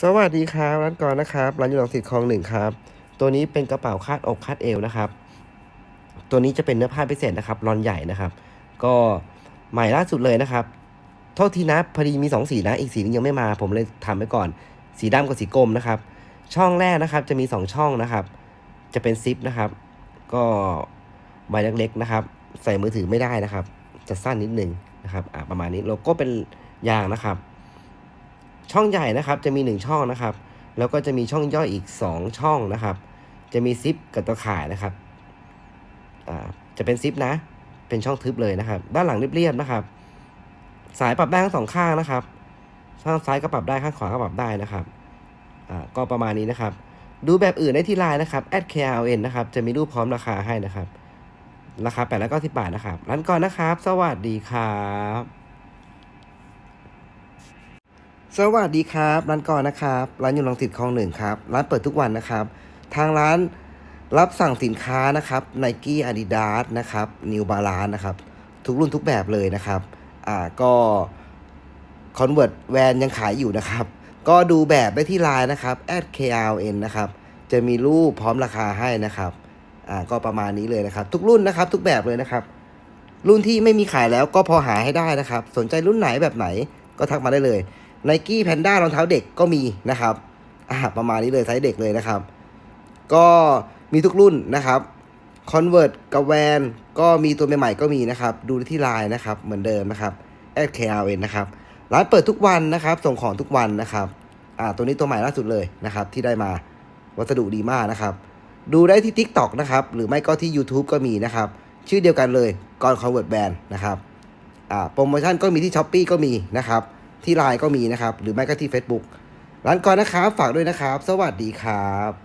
สวัสดีครับร้านก่อนนะครับร้านอยู่หลังสิทธิ์คลองหนึ่งครับ ตัวนี้เป็นกระเป๋าคาดอกคาดเอวนะครับ ตัวนี้จะเป็นเนื้อผ้าพิเศษนะครับรอนใหญ่นะครับ ก็ใหม่ล่าสุดเลยนะครับโทษทีนะพอดีมีสองสีนะอีกสีนึงยังไม่มา ผมเลยทำไว้ก่อน สีดำกับสีกรมนะครับ ช่องแรกนะครับ จะมีสองช่องนะครับ จะเป็นซิปนะครับ ก็ใบเล็กๆนะครับ ใส่มือถือไม่ได้นะครับ จะสั้นนิดนึงนะครับอ่าประมาณนี้โลโก้เป็นยางนะครับ ช่องใหญ่นะครับจะมี 1 ช่องนะครับ แล้วก็จะมีช่องย่อยอีก 2 ช่องนะครับ จะมีซิปกับตะข่ายนะครับจะเป็นซิปนะ เป็นช่องทึบเลยนะครับ ด้านหลังเรียบๆนะครับ สายปรับได้ทั้งสองข้างนะครับ ข้างซ้ายก็ปรับได้ข้างขวาก็ปรับได้นะครับก็ประมาณนี้นะครับ ดูแบบอื่นได้ที่ไลน์นะครับ @kln นะครับ จะมีรูปพร้อมราคาให้นะครับ ราคา890 บาทนะครับ ร้านก่อนนะครับ สวัสดีครับ สวัสดีครับ ร้านก่อนนะครับร้านอยู่ลังสิตคลองหนึ่งครับ ร้านเปิดทุกวันนะครับ ทางร้านรับสั่งสินค้านะครับไนกี้อาดิดาสนะครับนิวบาลานนะครับ ทุกรุ่นทุกแบบเลยนะครับอ่าก็คอนเวิร์ตแวนยังขายอยู่นะครับ ก็ดูแบบได้ที่ไลน์นะครับ @kln นะครับ จะมีรูปพร้อมราคาให้นะครับอ่าก็ประมาณนี้เลยนะครับ ทุกรุ่นนะครับ ทุกแบบเลยนะครับ รุ่นที่ไม่มีขายแล้วก็พอหาให้ได้นะครับ สนใจรุ่นไหนแบบไหนก็ทักมาได้เลย ไนกี้แพนด้ารองเท้าเด็กก็มีนะครับอ่าประมาณนี้เลยไซส์เด็กเลยนะครับ ก็มีทุกรุ่นนะครับคอนเวิร์ตกับแวนก็มีตัวใหม่ๆก็มีนะครับ ดูได้ที่ไลน์นะครับ เหมือนเดิมนะครับ @kln นะครับ ร้านเปิดทุกวันนะครับ ส่งของทุกวันนะครับ อ่า ตัวนี้ตัวใหม่ล่าสุดเลยนะครับ ที่ได้มา วัสดุดีมากนะครับ ดูได้ที่ TikTok นะครับ หรือไม่ก็ที่ YouTube ก็มีนะครับ ชื่อเดียวกันเลยก่อนคอนเวิร์ตแบนนะครับ อ่า โปรโมชั่นก็มีที่ s h อ p e e ก็มีนะครับ ที่ไลน์ก็มีนะครับ หรือไม่ก็ที่ Facebook ร้านก่อนนะครับ ฝากด้วยนะครับ สวัสดีครับ